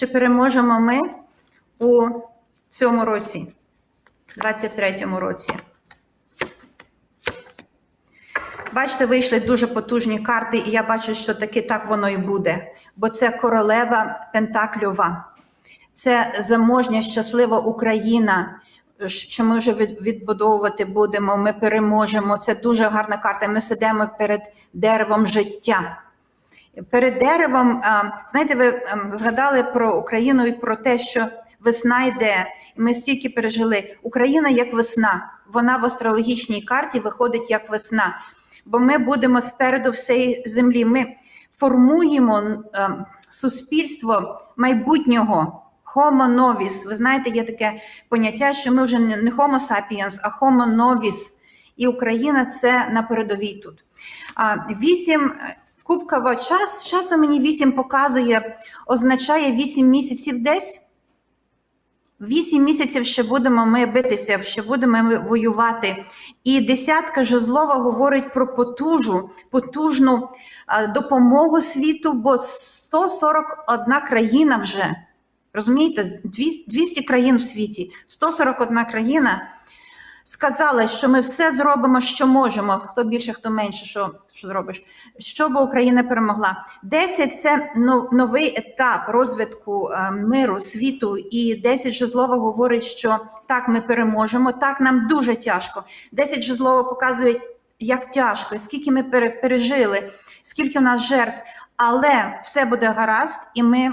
чи переможемо ми у цьому році, 23-му році. Бачите, вийшли дуже потужні карти, і я бачу, що таки так воно і буде. Бо це королева Пентакльова, це заможня, щаслива Україна, що ми вже відбудовувати будемо. Ми переможемо. Це дуже гарна карта. Ми сидимо перед деревом життя. Перед деревом, знаєте, ви згадали про Україну і про те, що весна йде. І Ми стільки пережили. Україна як весна. Вона в астрологічній карті виходить як весна. Бо ми будемо спереду всієї землі. Ми формуємо суспільство майбутнього. Homo novis. Ви знаєте, є таке поняття, що ми вже не Homo sapiens, а Homo novis. І Україна це на передовій тут. Вісім кубкова час. Часу мені вісім показує, означає вісім місяців десь. Вісім місяців ще будемо ми битися, ще будемо ми воювати. І десятка жезлова говорить про потужу, потужну допомогу світу, бо 141 країна вже. Розумієте, 200 200 країн в світі, 141 країна сказала, що ми все зробимо, що можемо. Хто більше, хто менше, що, що зробиш, щоб Україна перемогла. 10 – це но- новий етап розвитку е, миру, світу. І 10 жезлова говорить, що так, ми переможемо, так, нам дуже тяжко. 10 жезлова показує, як тяжко, скільки ми пере- пережили, скільки у нас жертв, але все буде гаразд, і ми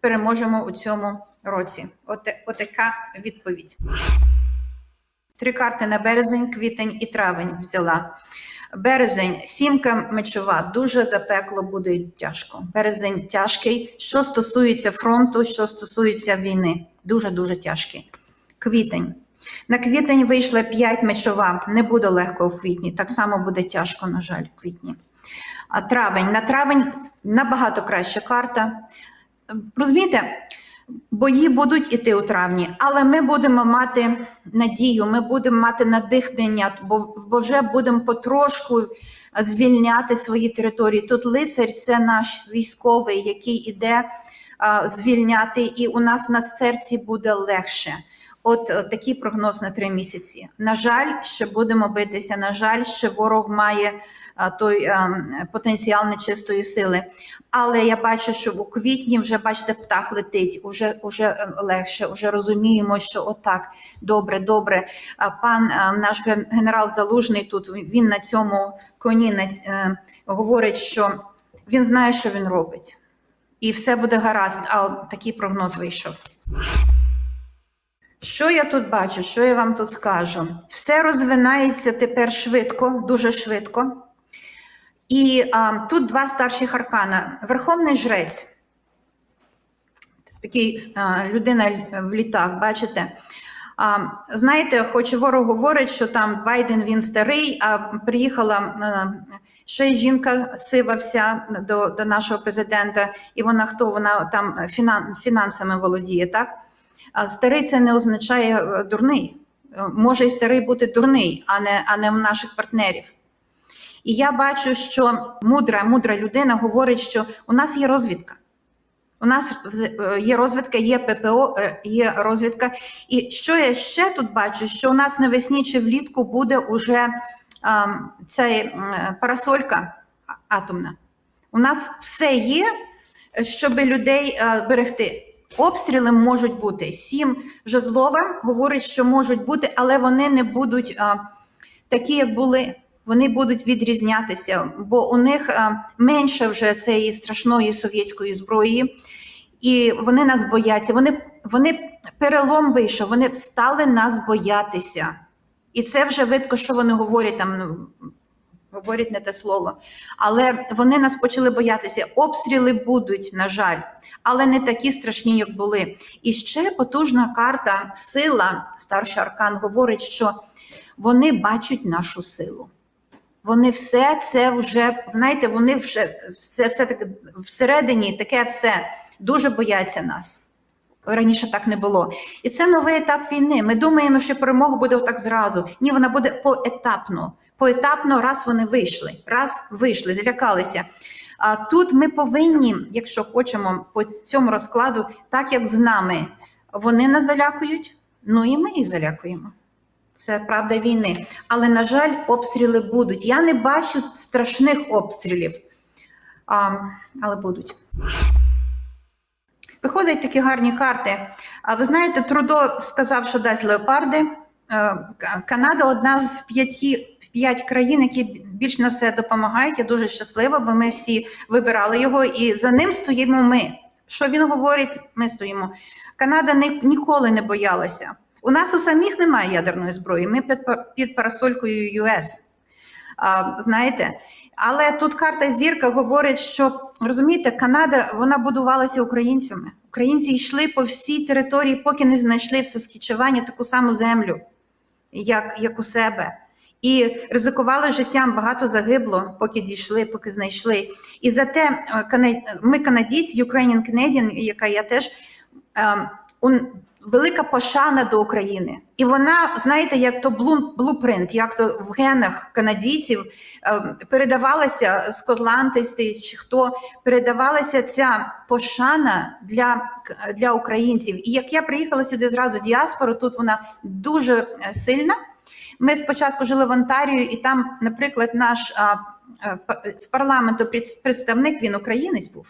переможемо у цьому році. От, отака відповідь. Три карти на березень, квітень і травень взяла. Березень, сімка мечова, дуже запекло буде тяжко. Березень тяжкий. Що стосується фронту, що стосується війни, дуже-дуже тяжкий. Квітень. На квітень вийшла 5 мечова. Не буде легко у квітні. Так само буде тяжко, на жаль, у квітні. А травень. На травень набагато краща карта. Розумієте, бої будуть іти у травні, але ми будемо мати надію, ми будемо мати надихнення, бо, бо вже будемо потрошку звільняти свої території. Тут лицар це наш військовий, який іде а, звільняти, і у нас на серці буде легше. От е, такий прогноз на три місяці. На жаль, ще будемо битися. На жаль, ще ворог має а, той ем, потенціал нечистої сили. Але я бачу, що у квітні вже бачите, птах летить, уже, уже е, легше, вже розуміємо, що отак, добре, добре. А Пан е, наш ген- генерал Залужний тут він на цьому коні на е, говорить, що він знає, що він робить, і все буде гаразд. А такий прогноз вийшов. Що я тут бачу? Що я вам тут скажу? Все розвинається тепер швидко, дуже швидко. І а, тут два старших аркана. Верховний жрець, такий а, людина в літах, бачите. А, знаєте, хоч ворог говорить, що там Байден він старий, а приїхала а, ще й жінка сива вся до, до нашого президента, і вона хто? Вона там фінан, фінансами володіє, так? А старий це не означає е, дурний. Е, Може і старий бути дурний, а не, а не в наших партнерів. І я бачу, що мудра, мудра людина говорить, що у нас є розвідка. У нас е, є розвідка, є ППО, є розвідка. І що я ще тут бачу, що у нас навесні чи влітку буде уже а, ця парасолька атомна. У нас все є, щоб людей е, берегти. Обстріли можуть бути. Сім жезлова говорить, що можуть бути, але вони не будуть а, такі, як були. Вони будуть відрізнятися, бо у них а, менше вже цієї страшної совєтської зброї, і вони нас бояться. Вони, вони перелом вийшов, вони стали нас боятися. І це вже видко, що вони говорять там. Говорять не те слово, але вони нас почали боятися. Обстріли будуть, на жаль, але не такі страшні, як були. І ще потужна карта сила, старший аркан говорить, що вони бачать нашу силу. Вони все це вже, знаєте, вони вже все, все таке всередині таке все дуже бояться нас. Раніше так не було. І це новий етап війни. Ми думаємо, що перемога буде отак зразу. Ні, вона буде поетапно. Поетапно, раз вони вийшли, раз вийшли, злякалися. А тут ми повинні, якщо хочемо, по цьому розкладу, так як з нами, вони нас залякують, ну і ми їх залякуємо. Це правда війни. Але, на жаль, обстріли будуть. Я не бачу страшних обстрілів, а, але будуть. Виходять такі гарні карти. А ви знаєте, Трудо сказав, що дасть леопарди. Е, Канада одна з п'яти п'ять країн, які більш на все допомагають. Я дуже щаслива, бо ми всі вибирали його, і за ним стоїмо ми. Що він говорить, ми стоїмо. Канада ні, ніколи не боялася. У нас у самих немає ядерної зброї. Ми під, під парасолькою ЮС. А, знаєте, але тут карта зірка говорить, що розумієте, Канада вона будувалася українцями. Українці йшли по всій території, поки не знайшли в Саскічевані таку саму землю, як, як у себе. І ризикували життям, багато загибло, поки дійшли, поки знайшли. І зате е, ми канадійці, Ukrainian Canadian, яка я теж ем, он- велика пошана до України. І вона, знаєте, як то блупринт, як то в генах канадійців ем, передавалася скотландисти чи хто передавалася ця пошана для, для українців. І як я приїхала сюди зразу діаспору, тут вона дуже е, сильна. Ми спочатку жили в Онтарію, і там, наприклад, наш е, з парламенту представник він українець був.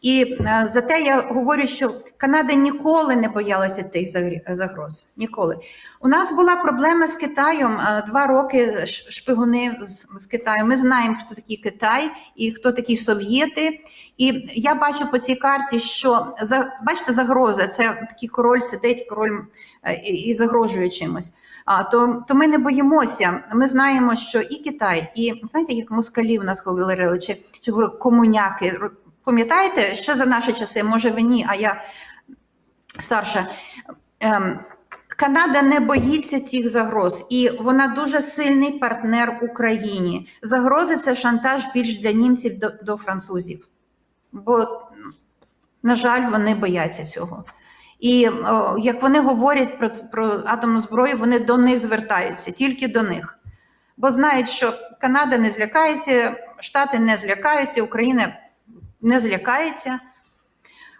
І е, зате я говорю, що Канада ніколи не боялася тих загр- загроз. Ніколи. У нас була проблема з Китаєм два роки шпигуни з, Китаю. Ми знаємо, хто такий Китай і хто такі совєти. І я бачу по цій карті, що за бачите, загроза це такий король сидить, король е, і, загрожує чимось. А то, то ми не боїмося. Ми знаємо, що і Китай, і знаєте, як москалі в нас говорили, чи, чи комуняки. Пам'ятаєте, ще за наші часи, може ви ні, а я старша. Ем, Канада не боїться цих загроз, і вона дуже сильний партнер Україні. Загрози це шантаж більш для німців до, до французів. Бо, на жаль, вони бояться цього. І о, як вони говорять про, про атомну зброю, вони до них звертаються, тільки до них. Бо знають, що Канада не злякається, Штати не злякаються, Україна не злякається.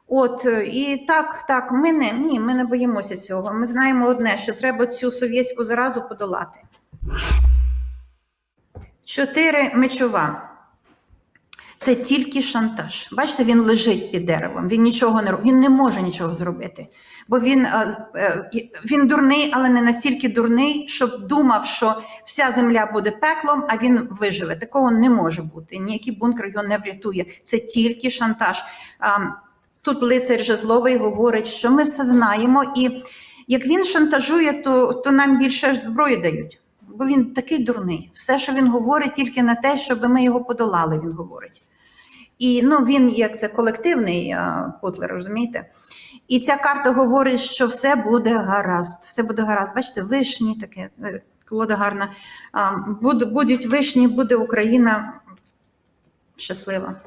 От е, і так, так, ми не ні, ми не боїмося цього. Ми знаємо одне, що треба цю совєтську заразу подолати. Чотири мечова. Це тільки шантаж. Бачите, він лежить під деревом. Він нічого не він не може нічого зробити. Бо він, е, е, він дурний, але не настільки дурний, щоб думав, що вся земля буде пеклом, а він виживе. Такого не може бути. Ніякий бункер його не врятує. Це тільки шантаж. Тут лицар Жезловий говорить, що ми все знаємо, і як він шантажує, то, то нам більше зброї дають. Бо він такий дурний. Все, що він говорить, тільки на те, щоб ми його подолали, він говорить. І ну, він як це колективний а, Путлер, розумієте? І ця карта говорить, що все буде гаразд. Все буде гаразд. Бачите, вишні таке, е, колода гарна. Будуть вишні, буде Україна щаслива.